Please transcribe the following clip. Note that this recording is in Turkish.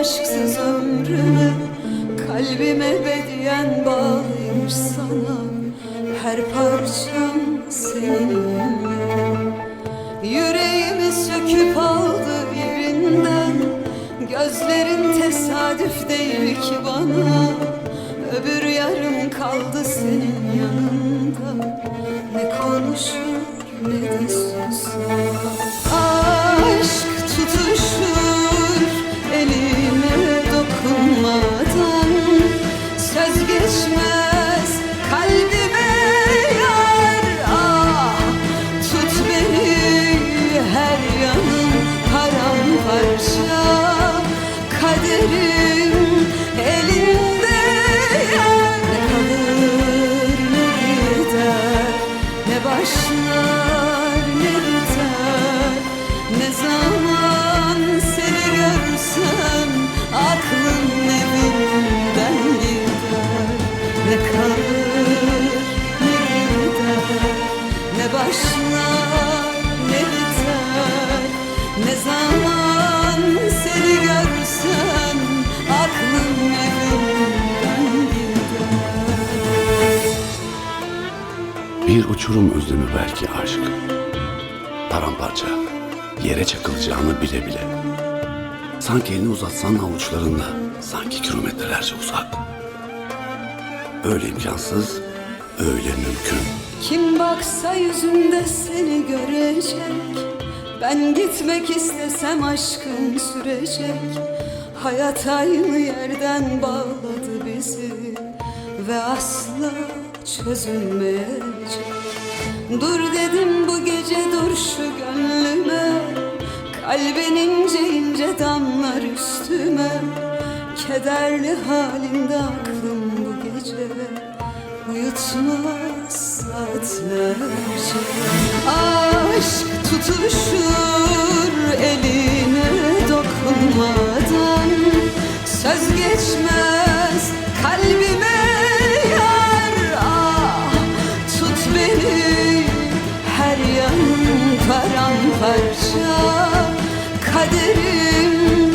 aşksız ömrümü Kalbim ebediyen bağlıymış sana. Her parçam senin Yüreğimi söküp aldı yerinden Gözlerin tesadüf değil ki bana. Öbür yarım kaldı senin yanında. Ne konuşur ne de Kaderim Bir uçurum özlemi belki aşk. Paramparça, yere çakılacağını bile bile. Sanki elini uzatsan avuçlarında, sanki kilometrelerce uzak. Öyle imkansız, öyle mümkün. Kim baksa yüzünde seni görecek Ben gitmek istesem aşkım sürecek Hayat aynı yerden bağladı bizi Ve asla çözülmeyecek Dur dedim bu gece dur şu gönlüme. Kalbin ince ince damlar üstüme. Kederli halinde aklım bu gece. Uyutmaz saatlerce. Aşk tutuşur eline paramparça Kaderim